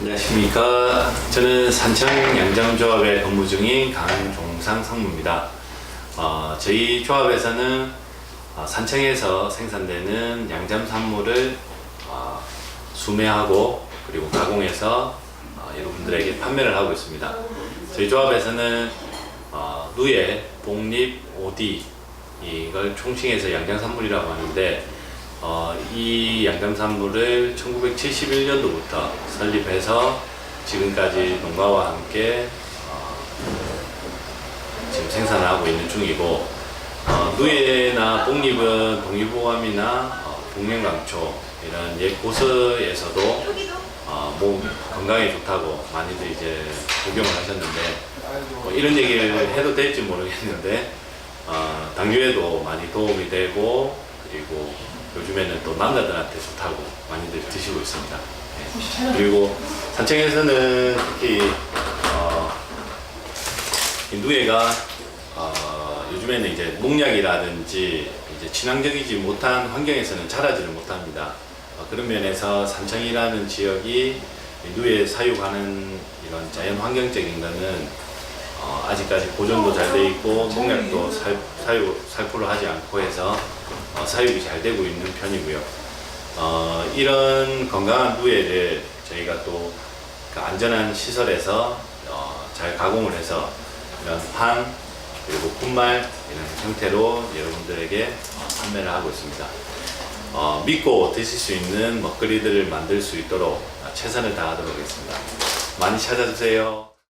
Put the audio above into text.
안녕하십니까. 저는 산청 양장조합에 근무 중인 강종상 상무입니다. 어, 저희 조합에서는 어, 산청에서 생산되는 양잠 산물을 어, 수매하고 그리고 가공해서 어, 여러분들에게 판매를 하고 있습니다. 저희 조합에서는 어, 누에, 복립, 오디 이걸 총칭해서 양장산물이라고 하는데 어, 이 양잠산물을 1971년도부터 설립해서 지금까지 농가와 함께 어, 지금 생산을 하고 있는 중이고 어, 누에나 복립은 독립보감이나 어, 복면강초 이런 옛 고서에서도 어, 몸 건강에 좋다고 많이들 이제 복용을 하셨는데 뭐 이런 얘기를 해도 될지 모르겠는데 어, 당뇨에도 많이 도움이 되고 그리고 요즘에는 또 남자들한테 좋다고 많이들 드시고 있습니다. 네. 그리고 산청에서는 특히 어, 이 누에가 어, 요즘에는 이제 농약이라든지 이제 친환경이지 못한 환경에서는 자라지를 못합니다. 어, 그런 면에서 산청이라는 지역이 이 누에 사육하는 이런 자연 환경적인 거는 어, 아직까지 보존도 잘 돼 있고 농약도 살, 사육, 살포를 하지 않고 해서 어, 사육이 잘 되고 있는 편이고요. 어, 이런 건강한 누에를 저희가 또 그 안전한 시설에서 어, 잘 가공을 해서 이런 판 그리고 분말 이런 형태로 여러분들에게 어, 판매를 하고 있습니다. 어, 믿고 드실 수 있는 먹거리들을 만들 수 있도록 최선을 다하도록 하겠습니다. 많이 찾아주세요.